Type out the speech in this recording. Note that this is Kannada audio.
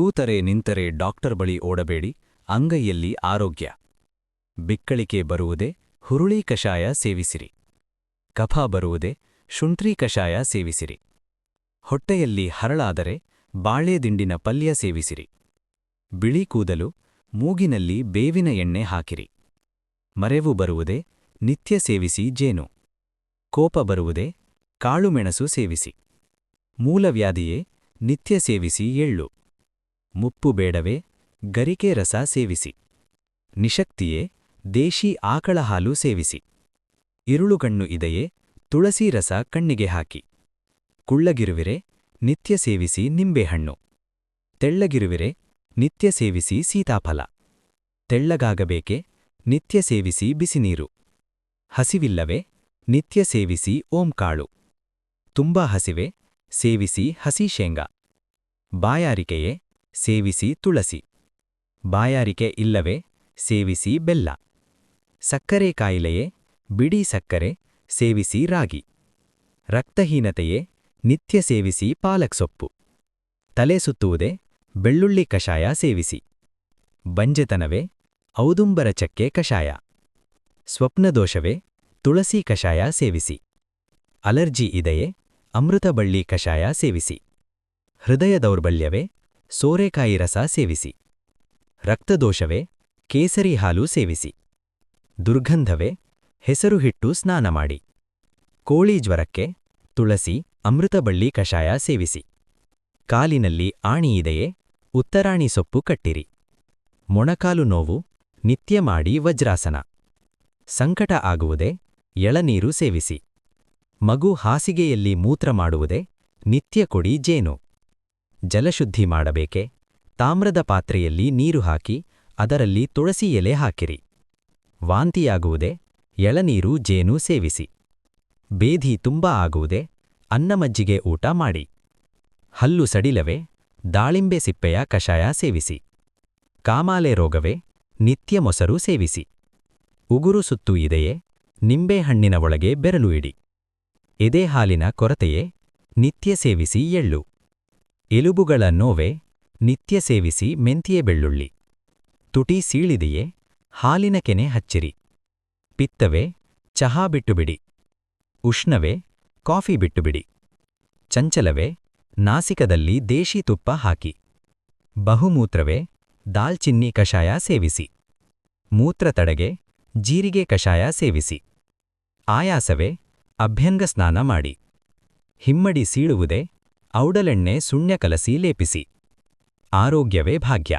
ಕೂತರೆ ನಿಂತರೆ ಡಾಕ್ಟರ್ ಬಳಿ ಓಡಬೇಡಿ, ಅಂಗೈಯಲ್ಲಿ ಆರೋಗ್ಯ. ಬಿಕ್ಕಳಿಕೆ ಬರುವುದೇ, ಹುರುಳಿ ಕಷಾಯ ಸೇವಿಸಿರಿ. ಕಫ ಬರುವುದೇ, ಶುಂಠ್ರಿ ಕಷಾಯ ಸೇವಿಸಿರಿ. ಹೊಟ್ಟೆಯಲ್ಲಿ ಹರಳಾದರೆ, ಬಾಳೆದಿಂಡಿನ ಪಲ್ಯ ಸೇವಿಸಿರಿ. ಬಿಳಿ ಕೂದಲು, ಮೂಗಿನಲ್ಲಿ ಬೇವಿನ ಎಣ್ಣೆ ಹಾಕಿರಿ. ಮರೆವು ಬರುವುದೇ, ನಿತ್ಯ ಸೇವಿಸಿ ಜೇನು. ಕೋಪ ಬರುವುದೇ ಕಾಳುಮೆಣಸು ಸೇವಿಸಿ. ಮೂಲವ್ಯಾಧಿಯೇ ನಿತ್ಯ ಸೇವಿಸಿ ಎಳ್ಳು. ಮುಪ್ಪು ಬೇಡವೇ, ಗರಿಕೆ ರಸ ಸೇವಿಸಿ. ನಿಶಕ್ತಿಯೇ, ದೇಶಿ ಆಕಳ ಹಾಲು ಸೇವಿಸಿ. ಇರುಳುಗಣ್ಣು ಇದೆಯೇ, ತುಳಸಿ ರಸ ಕಣ್ಣಿಗೆ ಹಾಕಿ. ಕುಳ್ಳಗಿರುವಿರೆ, ನಿತ್ಯ ಸೇವಿಸಿ ನಿಂಬೆಹಣ್ಣು ತೆಳ್ಳಗಿರುವಿರೆ, ನಿತ್ಯ ಸೇವಿಸಿ ಸೀತಾಫಲ. ತೆಳ್ಳಗಾಗಬೇಕೆ, ನಿತ್ಯ ಸೇವಿಸಿ ಬಿಸಿನೀರು. ಹಸಿವಿಲ್ಲವೇ, ನಿತ್ಯ ಸೇವಿಸಿ ಓಂಕಾಳು. ತುಂಬಾ ಹಸಿವೆ, ಸೇವಿಸಿ ಹಸಿ ಶೇಂಗಾ. ಬಾಯಾರಿಕೆಯೇ ಸೇವಿಸಿ ತುಳಸಿ. ಬಾಯಾರಿಕೆ ಇಲ್ಲವೇ, ಸೇವಿಸಿ ಬೆಲ್ಲ. ಸಕ್ಕರೆ ಕಾಯಿಲೆಯೇ, ಬಿಡಿ ಸಕ್ಕರೆ, ಸೇವಿಸಿ ರಾಗಿ. ರಕ್ತಹೀನತೆಯೇ, ನಿತ್ಯ ಸೇವಿಸಿ ಪಾಲಕ್ ಸೊಪ್ಪು. ತಲೆ ಸುತ್ತುವುದೇ, ಬೆಳ್ಳುಳ್ಳಿ ಕಷಾಯ ಸೇವಿಸಿ. ಬಂಜೆತನವೇ, ಔದುಂಬರ ಚಕ್ಕೆ ಕಷಾಯ. ಸ್ವಪ್ನದೋಷವೇ, ತುಳಸಿ ಕಷಾಯ ಸೇವಿಸಿ. ಅಲರ್ಜಿ ಇದೆಯೇ ಅಮೃತಬಳ್ಳಿ ಕಷಾಯ ಸೇವಿಸಿ. ಹೃದಯ ದೌರ್ಬಲ್ಯವೇ ಸೋರೆಕಾಯಿ ರಸ ಸೇವಿಸಿ. ರಕ್ತದೋಷವೇ, ಕೇಸರಿ ಹಾಲು ಸೇವಿಸಿ. ದುರ್ಗಂಧವೇ, ಹೆಸರು ಹಿಟ್ಟು ಸ್ನಾನ ಮಾಡಿ. ಕೋಳಿ ಜ್ವರಕ್ಕೆ ತುಳಸಿ ಅಮೃತಬಳ್ಳಿ ಕಷಾಯ ಸೇವಿಸಿ. ಕಾಲಿನಲ್ಲಿ ಆಣಿಯಿದೆಯೇ ಉತ್ತರಾಣಿ ಸೊಪ್ಪು ಕಟ್ಟಿರಿ. ಮೊಣಕಾಲು ನೋವು, ನಿತ್ಯ ಮಾಡಿ ವಜ್ರಾಸನ. ಸಂಕಟ ಆಗುವುದೇ, ಎಳನೀರು ಸೇವಿಸಿ. ಮಗು ಹಾಸಿಗೆಯಲ್ಲಿ ಮೂತ್ರ ಮಾಡುವುದೇ, ನಿತ್ಯ ಕೊಡಿ ಜೇನು. ಜಲಶುದ್ಧಿ ಮಾಡಬೇಕೆ? ತಾಮ್ರದ ಪಾತ್ರೆಯಲ್ಲಿ ನೀರು ಹಾಕಿ, ಅದರಲ್ಲಿ ತುಳಸಿ ಎಲೆ ಹಾಕಿರಿ. ವಾಂತಿಯಾಗುವುದೇ? ಎಳನೀರು, ಜೇನು ಸೇವಿಸಿ. ಬೇಧಿ ತುಂಬಾ ಆಗುವುದೇ? ಅನ್ನಮಜ್ಜಿಗೆ ಊಟ ಮಾಡಿ. ಹಲ್ಲು ಸಡಿಲವೇ? ದಾಳಿಂಬೆ ಸಿಪ್ಪೆಯ ಕಷಾಯ ಸೇವಿಸಿ. ಕಾಮಾಲೆ ರೋಗವೇ? ನಿತ್ಯ ಮೊಸರು ಸೇವಿಸಿ. ಉಗುರು ಸುತ್ತು ಇದೆಯೇ? ನಿಂಬೆಹಣ್ಣಿನ ಒಳಗೆ ಬೆರಲು ಇಡಿ. ಎದೆಹಾಲಿನ ಕೊರತೆಯೇ? ನಿತ್ಯ ಸೇವಿಸಿ ಎಳ್ಳು. ಎಲುಬುಗಳ ನೋವೆ, ನಿತ್ಯ ಸೇವಿಸಿ ಮೆಂತಿಯ ಬೆಳ್ಳುಳ್ಳಿ. ತುಟಿ ಸೀಳಿದೆಯೇ, ಹಾಲಿನ ಕೆನೆ ಹಚ್ಚಿರಿ. ಪಿತ್ತವೆ, ಚಹಾ ಬಿಟ್ಟುಬಿಡಿ. ಉಷ್ಣವೇ, ಕಾಫಿ ಬಿಟ್ಟುಬಿಡಿ. ಚಂಚಲವೇ, ನಾಸಿಕದಲ್ಲಿ ದೇಶಿ ತುಪ್ಪ ಹಾಕಿ. ಬಹುಮೂತ್ರವೇ, ದಾಲ್ಚಿನ್ನಿ ಕಷಾಯ ಸೇವಿಸಿ. ಮೂತ್ರ ತಡೆಗೆ, ಜೀರಿಗೆ ಕಷಾಯ ಸೇವಿಸಿ. ಆಯಾಸವೇ ಅಭ್ಯಂಗ ಸ್ನಾನ ಮಾಡಿ. ಹಿಮ್ಮಡಿ ಸೀಳುವುದೇ ಔಡಲೆಣ್ಣೆ ಸುಣ್ಯ ಕಲಸಿ ಲೇಪಿಸಿ. ಆರೋಗ್ಯವೇ ಭಾಗ್ಯ.